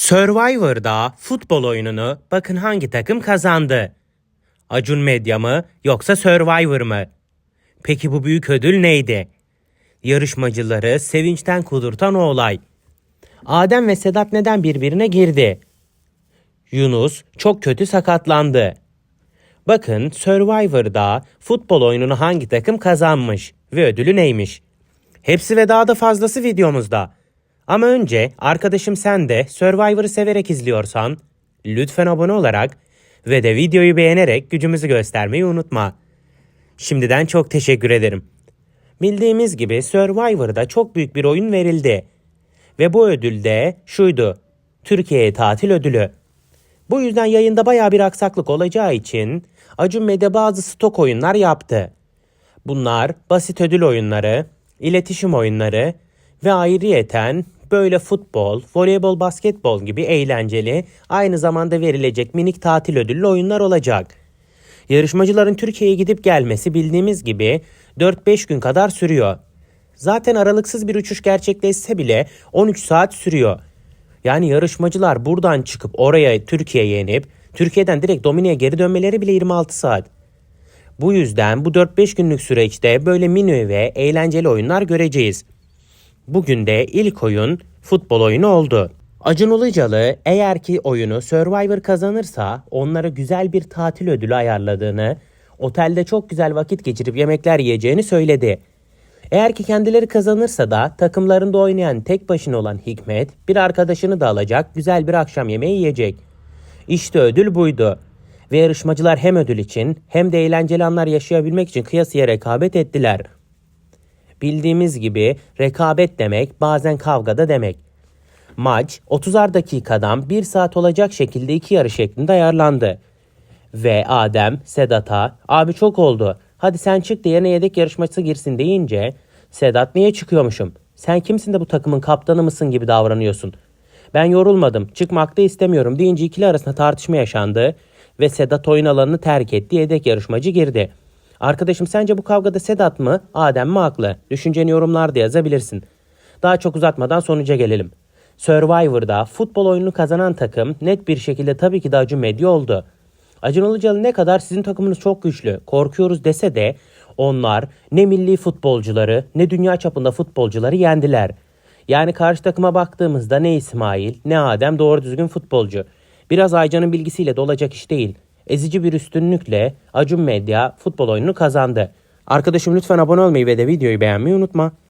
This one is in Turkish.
Survivor'da futbol oyununu bakın hangi takım kazandı? Acun Medya mı yoksa Survivor mı? Peki bu büyük ödül neydi? Yarışmacıları sevinçten kudurtan o olay. Adem ve Sedat neden birbirine girdi? Yunus çok kötü sakatlandı. Bakın Survivor'da futbol oyununu hangi takım kazanmış ve ödülü neymiş? Hepsi ve daha da fazlası videomuzda. Ama önce arkadaşım sen de Survivor'ı severek izliyorsan lütfen abone olarak ve de videoyu beğenerek gücümüzü göstermeyi unutma. Şimdiden çok teşekkür ederim. Bildiğimiz gibi Survivor'da çok büyük bir oyun verildi. Ve bu ödül de şuydu. Türkiye tatil ödülü. Bu yüzden yayında baya bir aksaklık olacağı için Acun Medya bazı stok oyunlar yaptı. Bunlar basit ödül oyunları, iletişim oyunları ve ayrıyeten böyle futbol, voleybol, basketbol gibi eğlenceli, aynı zamanda verilecek minik tatil ödüllü oyunlar olacak. Yarışmacıların Türkiye'ye gidip gelmesi bildiğimiz gibi 4-5 gün kadar sürüyor. Zaten aralıksız bir uçuş gerçekleşse bile 13 saat sürüyor. Yani yarışmacılar buradan çıkıp oraya Türkiye'ye inip Türkiye'den direkt Domine'ye geri dönmeleri bile 26 saat. Bu yüzden bu 4-5 günlük süreçte böyle mini ve eğlenceli oyunlar göreceğiz. Bugün de ilk oyun futbol oyunu oldu. Acun Ilıcalı eğer ki oyunu Survivor kazanırsa onlara güzel bir tatil ödülü ayarladığını, otelde çok güzel vakit geçirip yemekler yiyeceğini söyledi. Eğer ki kendileri kazanırsa da takımlarında oynayan tek başına olan Hikmet bir arkadaşını da alacak güzel bir akşam yemeği yiyecek. İşte ödül buydu. Ve yarışmacılar hem ödül için hem de eğlenceli anlar yaşayabilmek için kıyasıya rekabet ettiler. Bildiğimiz gibi rekabet demek bazen kavgada demek. Maç 30'ar dakikadan 1 saat olacak şekilde iki yarı şeklinde ayarlandı. Ve Adem Sedat'a abi çok oldu hadi sen çık da yerine yedek yarışmacısı girsin deyince Sedat niye çıkıyormuşum? Sen kimsin de bu takımın kaptanı mısın gibi davranıyorsun. Ben yorulmadım çıkmak da istemiyorum deyince ikili arasında tartışma yaşandı ve Sedat oyun alanını terk etti yedek yarışmacı girdi. Arkadaşım sence bu kavgada Sedat mı Adem mi haklı? Düşünceni yorumlarda yazabilirsin. Daha çok uzatmadan sonuca gelelim. Survivor'da futbol oyununu kazanan takım net bir şekilde tabii ki de Acun Medya oldu. Acun Ilıcalı ne kadar sizin takımınız çok güçlü, korkuyoruz dese de onlar ne milli futbolcuları ne dünya çapında futbolcuları yendiler. Yani karşı takıma baktığımızda ne İsmail ne Adem doğru düzgün futbolcu. Biraz Aycan'ın bilgisiyle de olacak iş değil. Ezici bir üstünlükle Acun Medya futbol oyununu kazandı. Arkadaşım lütfen abone olmayı ve de videoyu beğenmeyi unutma.